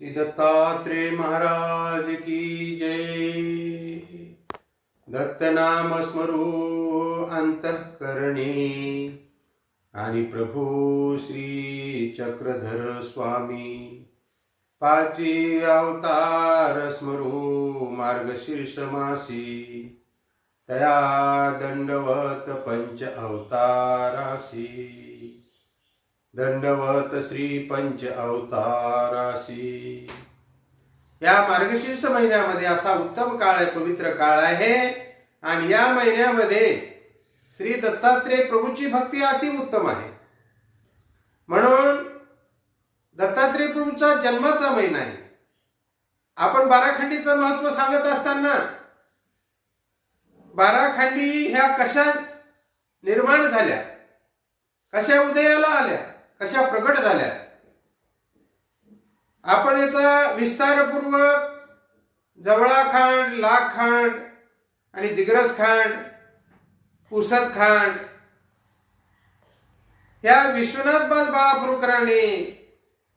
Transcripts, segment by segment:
श्री दत्तात्रेय महाराज की जय। दत्तनाम स्मरू अंतःकरणी। आणि प्रभू श्री चक्रधर स्वामी पाची अवतार स्मरू मार्गशीर्ष मासी। तया दंडवत पंच अवतारासी। दंडवत श्री पंच अवतारासी. या मार्गशीर्ष महिन्यामध्ये असा उत्तम काळ आहे पवित्र काळ आहे. आणि या महिन्यामध्ये श्री दत्तात्रेय प्रभूची भक्ती अति उत्तम आहे. म्हणून दत्तात्रेय प्रभूचा जन्माचा महिना आहे. आपण बाराखंडीचं महत्त्व सांगत असताना बाराखंडी ह्या कशा निर्माण झाल्या? कशा उदयाला आल्या? कशा प्रकट झाल्या? आपण याचा विस्तारपूर्वक जवळा खांड लाख खांड आणि दिग्रस खांड पुसद खांड ह्या विश्वनाथ बाज बाळापूरकरांनी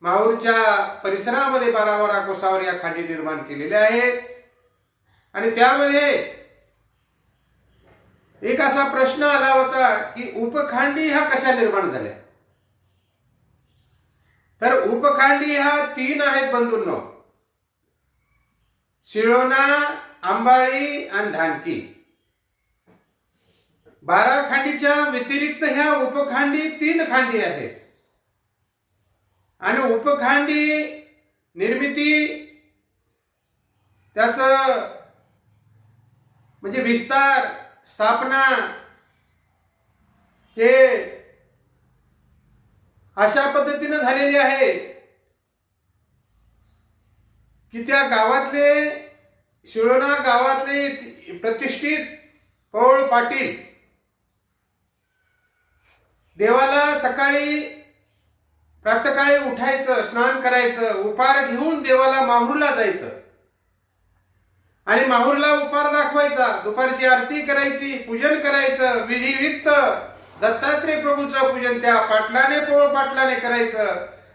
माहूरच्या परिसरामध्ये बारावरा कोसावर या खांडी निर्माण केलेल्या आहेत. आणि त्यामध्ये एक असा प्रश्न आला होता की उपखांडी ह्या कशा निर्माण झाल्या? तर उपखांडी ह्या तीन आहेत बंधूंनो. शिळोना आंबाळी आणि ढानकी बारा खांडीच्या व्यतिरिक्त ह्या उपखांडी तीन खांडी आहेत. आणि उपखांडी निर्मिती त्याच म्हणजे विस्तार स्थापना हे अशा पद्धतीनं झालेली आहे की त्या गावातले शिळोणा गावातले प्रतिष्ठित पौळ पाटील देवाला सकाळी प्रातकाळी उठायचं स्नान करायचं उपार घेऊन देवाला माहूरला जायचं. आणि माहूरला उपार दाखवायचा. दुपारची आरती करायची पूजन करायचं विधिविक्त दत्तात्रय प्रभूचं पूजन त्या पाटलाने पोळ पाटलाने करायचं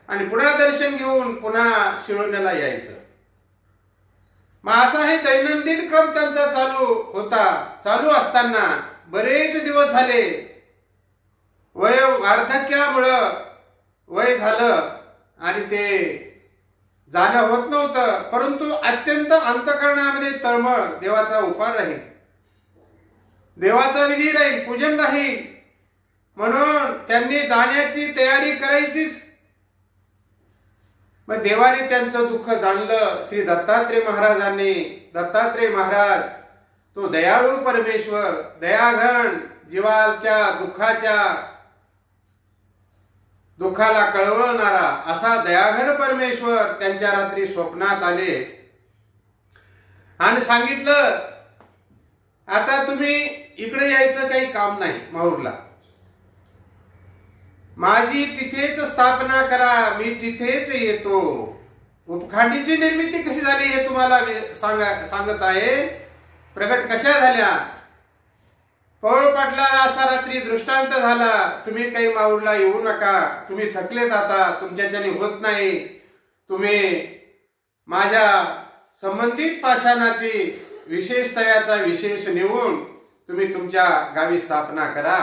आणि पुन्हा दर्शन घेऊन पुन्हा शिळोण्याला यायचं. मग असा हे दैनंदिन क्रम त्यांचा चालू होता. चालू असताना बरेच दिवस झाले. वय वार्धक्यामुळं वय झालं आणि ते जाणं होत नव्हतं. परंतु अत्यंत अंतकरणामध्ये तळमळ देवाचा उपार राहील. देवाचा विधी राहील पूजन राहील. म्हणून त्यांनी जाण्याची तयारी करायचीच. मग देवाने त्यांचं दुःख जाणलं. श्री दत्तात्रय महाराजांनी दत्तात्रय महाराज तो दयाळू परमेश्वर दयाघण जीवाच्या दुःखाच्या दुःखाला कळवळणारा असा दयाघन परमेश्वर त्यांच्या रात्री स्वप्नात आले. आणि सांगितलं आता तुम्ही इकडे यायचं काही काम नाही माहूरला. माझी तिथेच स्थापना करा मी तिथेच येतो. उपखांडीची निर्मिती कशी झाली हे तुम्हाला सांगा सांगत आहे. प्रगट कशा झाल्या? पौळ पाटलाला असा रात्री दृष्टांत झाला तुम्ही काही माऊरला येऊ नका तुम्ही थकलेत आता तुमच्याच्याने होत नाही. तुम्ही माझ्या संबंधित पाषाणाची विशेष तयाचा विशेष नेऊन तुम्ही तुमच्या गावी स्थापना करा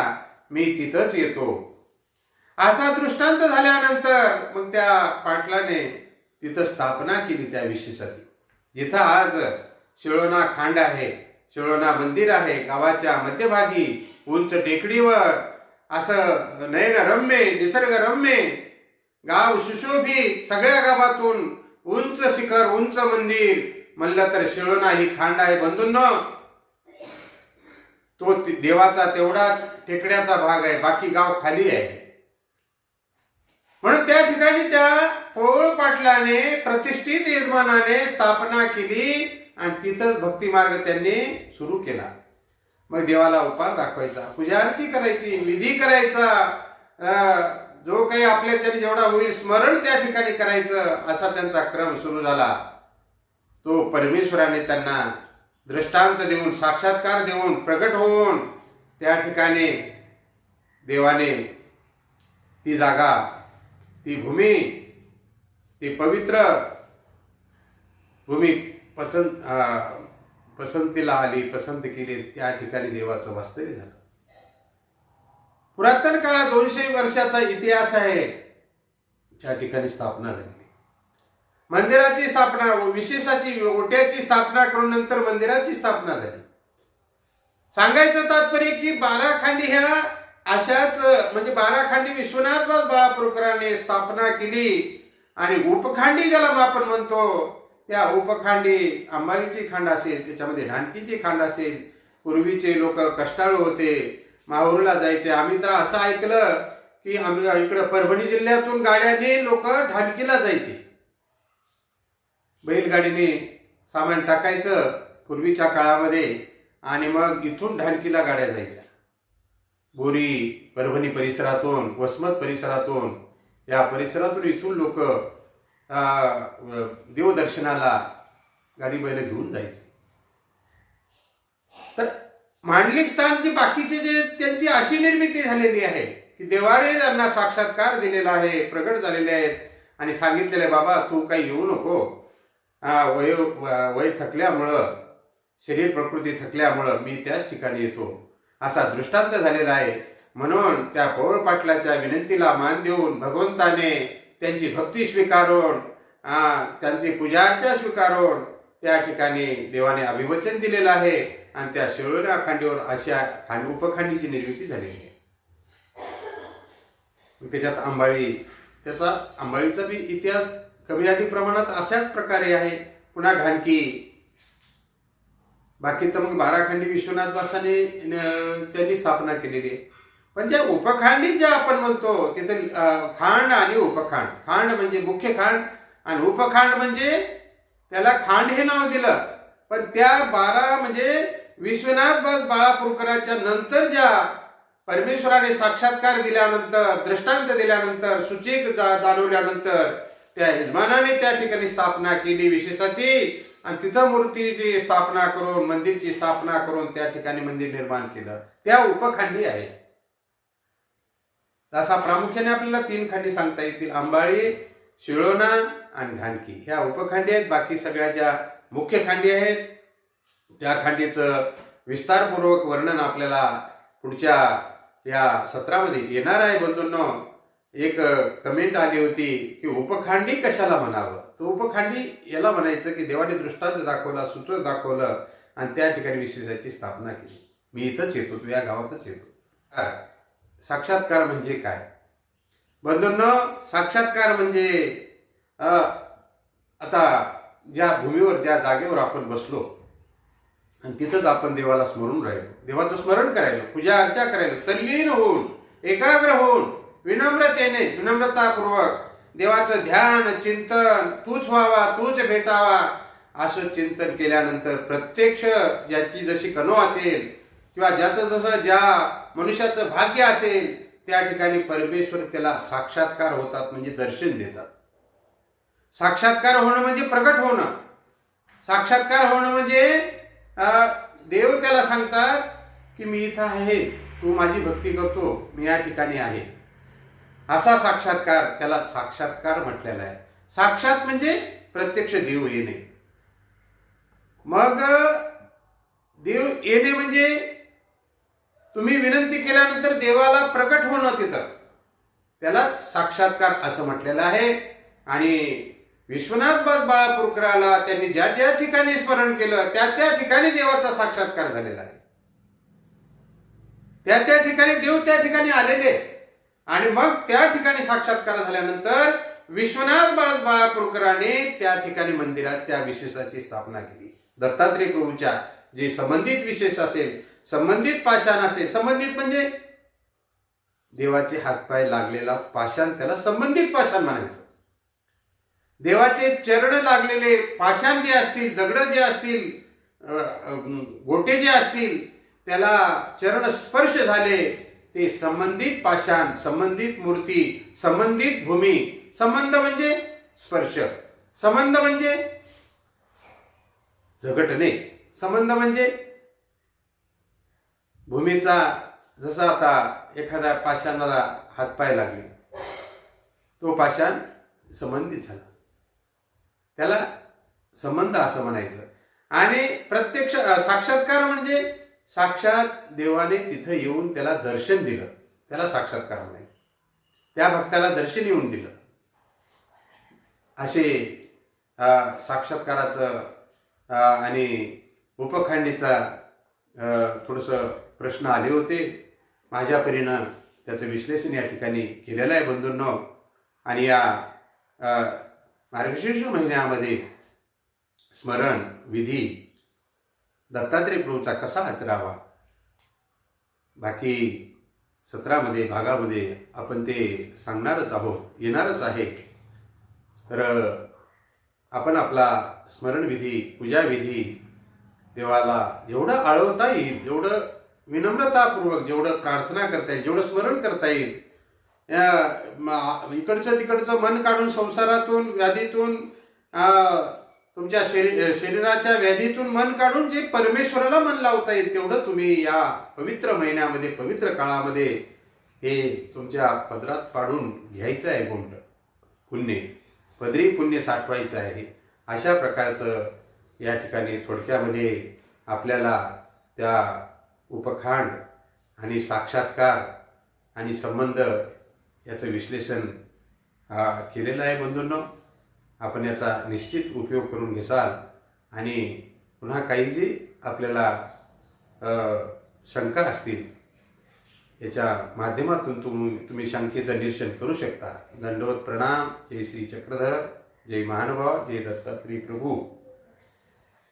मी तिथंच येतो. असा दृष्टांत झाल्यानंतर मग त्या पाटलाने तिथं स्थापना केली त्या विशेषाची. जिथं आज शिळोना खांड आहे शिळोना मंदिर आहे गावाच्या मध्यभागी उंच टेकडीवर असं नयनरम्य निसर्गरम्य गाव सुशोभित सगळ्या गावातून उंच शिखर उंच मंदिर म्हणलं तर शिळोना ही खांड आहे. बंधून तो देवाचा तेवढाच टेकड्याचा भाग आहे बाकी गाव खाली आहे. म्हणून त्या ठिकाणी त्या पौळ पाटलाने प्रतिष्ठित यजमानाने स्थापना केली आणि तिथंच भक्ती मार्ग त्यांनी सुरू केला. मग देवाला उपास दाखवायचा पूजा करायची विधी करायचा अं, जो काही आपल्याच्याने जेवढा होईल स्मरण त्या ठिकाणी करायचं असा त्यांचा क्रम सुरू झाला. तो परमेश्वराने त्यांना दृष्टांत देऊन साक्षात्कार देऊन प्रगट होऊन त्या ठिकाणी देवाने ती जागा ती भूमी ती पवित्र भूमी पसंत पसंतीला आली पसंत केली त्या ठिकाणी देवाचं वास्तव्य झालं. पुरातन काळात दोनशे वर्षाचा इतिहास आहे. त्या ठिकाणी स्थापना झाली. मंदिराची स्थापना विशेषाची ओट्याची स्थापना करून नंतर मंदिराची स्थापना झाली. सांगायचं तात्पर्य की बाराखांडी ह्या अशाच म्हणजे बाराखांडी विश्वनाथ बाळापूरकरांनी स्थापना केली आणि उपखांडी ज्याला आपण म्हणतो त्या उपखांडी अंबाळीची खांड असेल त्याच्यामध्ये ढानकीची खांड असेल पूर्वीचे लोक कष्टाळू होते माहूरला जायचे. आम्ही तर असं ऐकलं की आम्ही इकडं परभणी जिल्ह्यातून गाड्याने लोक ढानकीला जायचे. बैलगाडीने सामान टाकायचं पूर्वीच्या काळामध्ये आणि मग इथून ढानकीला गाड्या जायच्या. बोरी परभणी परिसरातून वसमत परिसरातून या परिसरातून इथून लोक देवदर्शनाला गाडी बैल घेऊन जायचे. तर मांडलिक स्थान जे बाकीचे जे त्यांची अशी निर्मिती झालेली आहे की देवाने त्यांना साक्षात्कार दिलेला आहे प्रगट झालेले आहेत आणि सांगितलेले बाबा तू काही येऊ नको. हा, वय वय थकल्यामुळं शरीर प्रकृती थकल्यामुळं मी त्याच ठिकाणी येतो. असा दृष्टांत झालेला आहे. म्हणून त्या पौळ पाटलाच्या विनंतीला मान देऊन भगवंताने त्यांची भक्ती स्वीकारून त्यांची पूजाच्या स्वीकारून त्या ठिकाणी देवाने अभिवचन दिलेलं आहे आणि त्या शिळोल्या खांडीवर अशा खांड उपखांडीची निर्मिती झालेली आहे. त्याच्यात आंबाळी त्याचा आंबाळीचा बी इतिहास कमी अधिक प्रमाणात अशाच प्रकारे आहे. पुन्हा ढानकी बाकी तर मग बाराखंडी विश्वनाथ बासाने त्यांनी स्थापना केलेली आहे. पण ज्या उपखांडी ज्या आपण म्हणतो तिथे खांड आणि उपखांड. खांड म्हणजे मुख्य खांड आणि उपखांड म्हणजे त्याला खांड हे नाव दिलं. पण त्या बारा म्हणजे विश्वनाथ बस बाळापूरकराच्या नंतर ज्या परमेश्वराने साक्षात्कार दिल्यानंतर दृष्टांत दिल्यानंतर सुचेक जा- जाणवल्यानंतर त्या यजमानाने त्या ठिकाणी स्थापना केली. विशेषाची आणि तिथं मूर्तीची स्थापना करून मंदिरची स्थापना करून त्या ठिकाणी मंदिर निर्माण केलं. त्या उपखंडी आहे. असा प्रामुख्याने आपल्याला तीन खंडी सांगता येतील. आंबाळी शिळोना आणि ढानकी ह्या उपखंडी आहेत. बाकी सगळ्या ज्या मुख्य खांडी आहेत त्या खांडीचं विस्तारपूर्वक वर्णन आपल्याला पुढच्या या सत्रामध्ये येणार आहे. बंधूंनो एक कमेंट आली होती की उपखांडी कशाला म्हणावं? तर उपखांडी याला म्हणायचं की देवाने दृष्टांत दाखवला सुचव दाखवलं आणि त्या ठिकाणी विशेषाची स्थापना केली. मी इथंच येतो तू या गावातच येतो. साक्षात्कार म्हणजे काय? बंधूंनो साक्षात्कार म्हणजे आता ज्या भूमीवर ज्या जागेवर आपण बसलो आणि तिथंच आपण देवाला स्मरून राहिलो. देवाचं स्मरण करायलो पूजा अर्चा करायलो तल्लीन होऊन एकाग्र होऊन विनम्रतेने विनम्रतापूर्वक देवाचं ध्यान चिंतन तूच व्हावा तूच भेटावा असं चिंतन केल्यानंतर प्रत्यक्ष ज्याची जशी कनो असेल किंवा ज्याचं जसं ज्या मनुष्याचं भाग्य असेल त्या ठिकाणी परमेश्वर त्याला साक्षात्कार होतात म्हणजे दर्शन देतात. साक्षात्कार होणं म्हणजे प्रगट होणं. साक्षात्कार होणं म्हणजे देव त्याला सांगतात की मी इथं आहे तू माझी भक्ती करतो मी या ठिकाणी आहे. असा साक्षात्कार त्याला साक्षात्कार म्हटलेला आहे. साक्षात म्हणजे प्रत्यक्ष देव येणे. मग देव येणे म्हणजे तुम्ही विनंती केल्यानंतर देवाला प्रकट होणं तिथं. त्याला साक्षात्कार असं म्हटलेलं आहे. आणि विश्वनाथ बास बाळापूरकराला त्यांनी ज्या ज्या ठिकाणी स्मरण केलं त्या त्या ठिकाणी देवाचा साक्षात्कार झालेला आहे. त्या त्या ठिकाणी देव त्या ठिकाणी आलेले आहेत. आणि मग त्या ठिकाणी साक्षात्कार झाल्यानंतर विश्वनाथ बास बाळापूरकरांनी त्या ठिकाणी मंदिरात त्या विशेषाची स्थापना केली. दत्तात्रय प्रभूच्या जे संबंधित विशेष असेल संबंधित पाषाण असेल संबंधित म्हणजे देवाचे हातपाय लागलेला पाषाण त्याला संबंधित पाषाण म्हणायचं. देवाचे चरण लागलेले पाषाण जे असतील दगड जे असतील गोटे जे असतील त्याला चरण स्पर्श झाले ते संबंधित पाषाण संबंधित मूर्ती संबंधित भूमी. संबंध म्हणजे स्पर्श. संबंध म्हणजे झगटणे. संबंध म्हणजे भूमीचा जसा आता एखाद्या पाषाणाला हातपाय लागले तो पाषाण संबंधित झाला. त्याला संबंध असं म्हणायचं. आणि प्रत्यक्ष साक्षात्कार म्हणजे साक्षात देवाने तिथं येऊन त्याला दर्शन दिलं. त्याला साक्षात्कार नाही. त्या भक्ताला दर्शन येऊन दिलं. असे साक्षात्काराचं आणि उपखंडीचा थोडंसं प्रश्न आले होते. माझ्या परीनं त्याचं विश्लेषण या ठिकाणी केलेलं आहे बंधूंनो. आणि या मार्गशीर्ष महिन्यामध्ये स्मरण विधी दत्तात्रय प्रभूचा कसा आचरावा? बाकी सत्रामध्ये भागामध्ये आपण ते सांगणारच आहोत येणारच आहे. तर आपण आपला स्मरणविधी पूजाविधी देवाला जेवढं आळवता येईल जेवढं विनम्रतापूर्वक जेवढं प्रार्थना करता येईल जेवढं स्मरण करता येईल या- इकडचं तिकडचं मन काढून संसारातून व्याधीतून तुमच्या शरी शरीराच्या व्याधीतून मन काढून जे परमेश्वराला मन लावता येईल तेवढं तुम्ही या पवित्र महिन्यामध्ये पवित्र काळामध्ये हे तुमच्या पदरात पाडून घ्यायचं आहे गुंड पुण्य. पदरी पुण्य साठवायचं आहे. अशा प्रकारचं या ठिकाणी थोडक्यामध्ये आपल्याला त्या उपखांड आणि साक्षात्कार आणि संबंध याचं विश्लेषण केलेलं आहे बंधूंनो. आपण याचा निश्चित उपयोग करून घेसाल. आणि पुन्हा काही जी आपल्याला शंका असतील याच्या माध्यमातून तुम्ही तुम्ही शंकेचं निरसन करू शकता. दंडवत प्रणाम. जय श्री चक्रधर. जय महानुभाव. जय दत्तात्री प्रभू.